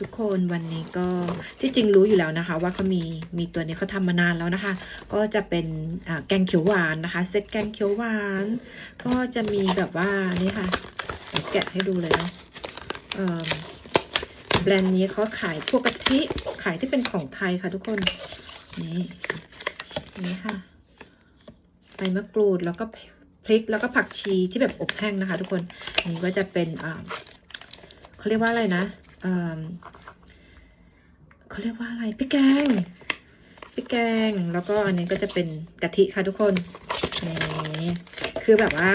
ทุกคนวันนี้ก็ที่จริงรู้อยู่แล้วนะคะ ว่าเขามีมีตัวนี้เขาทำมานานแล้วนะคะ ก็จะเป็นแกงเขียวหวานนะคะเซตแกงเขียวหวาน ก็จะมีแบบว่านี่ค่ะแกะให้ดูเลยนะเอิ่มแบรนด์นี้เขาขายพวกกะทิขายที่เป็นของไทยค่ะทุกคนนี่นี่ค่ะใบมะกรูดแล้วก็พริกแล้วก็ผักชีที่แบบอบแห้งนะคะ ทุกคนนนี้ก็จะเป็นเขาเรียกว่าอะไรนะ เขาเรียกว่าอะไรพริกแกงพริกแกงแล้วก็อันนี้ก็จะเป็นกะทิค่ะทุกคนนี่คือแบบว่า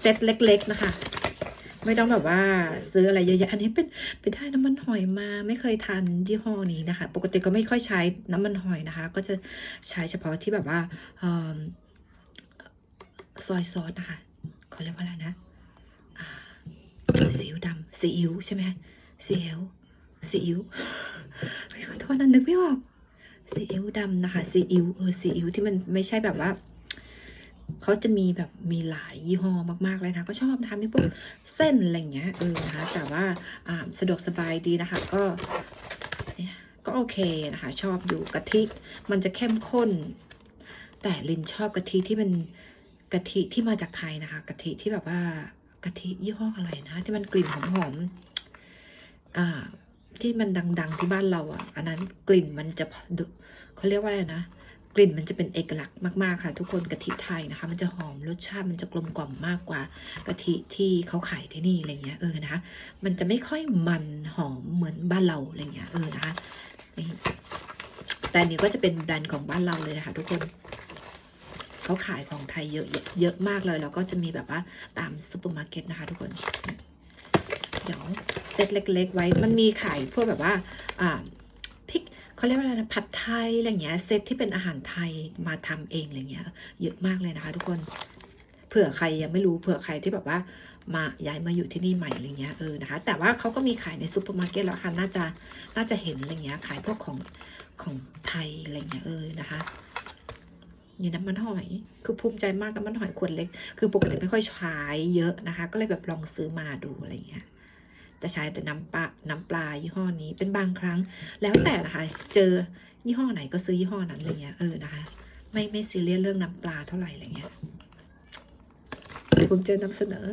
เซตเล็ก ๆ นะคะ ไม่ต้องแบบว่าซื้ออะไรเยอะแยะอันนี้เป็นไปได้น้ำมันหอยมา ไม่เคยทานยี่ห้อนี้นะคะ ปกติก็ไม่ค่อยใช้น้ำมันหอยนะคะ ก็จะใช้เฉพาะที่แบบว่าเอิ่มซอยซอสนะคะเขาเรียกว่าอะไรนะซีอิ๊วดำซีอิ๊วใช่ไหม ซีอิ๊วซีอิ๊วขอโทษนะนึกไม่ออกซีอิ๊วดำนะคะซีอิ๊วเออซีอิ๊วที่มันไม่ใช่แบบว่าเขาจะมีแบบมีหลายยี่ห้อมาก ๆ เลยนะ ก็ชอบนะคะมีพวกเส้นอะไรเงี้ยเออนะคะแต่ว่าอ่าสะดวกสบายดีนะคะ ก็ก็โอเคนะคะ ชอบอยู่กะทิมันจะเข้มข้น แต่ลินชอบกะทิที่มันกะทิที่มาจากไทยนะคะกะทิที่แบบว่ากะทิยี่ห้ออะไรนะ ที่มันกลิ่นหอมๆ อ่า ที่มันดัง ๆ ที่บ้านเราอะ อันนั้นกลิ่นมันจะเขาเรียกว่าอะไรนะกลิ่นมันจะเป็นเอกลักษณ์มากๆค่ะ ทุกคนกะทิไทยนะคะ มันจะหอมรสชาติมันจะกลมกล่อมมากกว่ากะทิที่เขาขายที่นี่อะไรเงี้ยเออนะคะ มันจะไม่ค่อยมันหอมเหมือนบ้านเราอะไรเงี้ยเออนะคะนี่แต่อันนี้ก็จะเป็นแบรนด์ของบ้านเราเลยนะคะ ทุกคนเขาขายของไทยเยอะเยอะมากเลยแล้วก็จะมีแบบว่าตามซูเปอร์มาร์เก็ตนะคะ ทุกคน เดี๋ยวเซตเล็ก ๆ ไว้มันมีขายพวกแบบว่าอ่าพริกเขาเรียกว่าอะไรนะผัดไทยอะไรเงี้ยเซตที่เป็นอาหารไทยมาทำเองอะไรเงี้ยเยอะมากเลยนะคะ ทุกคนเผื่อใครยังไม่รู้เผื่อใครที่แบบว่ามาย้ายมาอยู่ที่นี่ใหม่อะไรเงี้ยเออนะคะ แต่ว่าเขาก็มีขายในซูเปอร์มาร์เก็ตแล้วค่ะน่าจะน่าจะเห็นอะไรเงี้ยขายพวกของของไทยอะไรเงี้ยเออนะคะนี่น้ำมันหอย คือภูมิใจมากน้ำมันหอยขวดเล็ก คือปกติไม่ค่อยใช้เยอะนะคะ ก็เลยแบบลองซื้อมาดูอะไรเงี้ย จะใช้แต่น้ำปลาน้ำปลายี่ห้อนี้เป็นบางครั้ง แล้วแต่นะคะ เจอยี่ห้อไหนก็ซื้อยี่ห้อนั้นอะไรเงี้ยเออนะคะ ไม่ไม่ซีเรียสเรื่องน้ำปลาเท่าไหร่อะไรเงี้ยภูมิใจนำเสนอ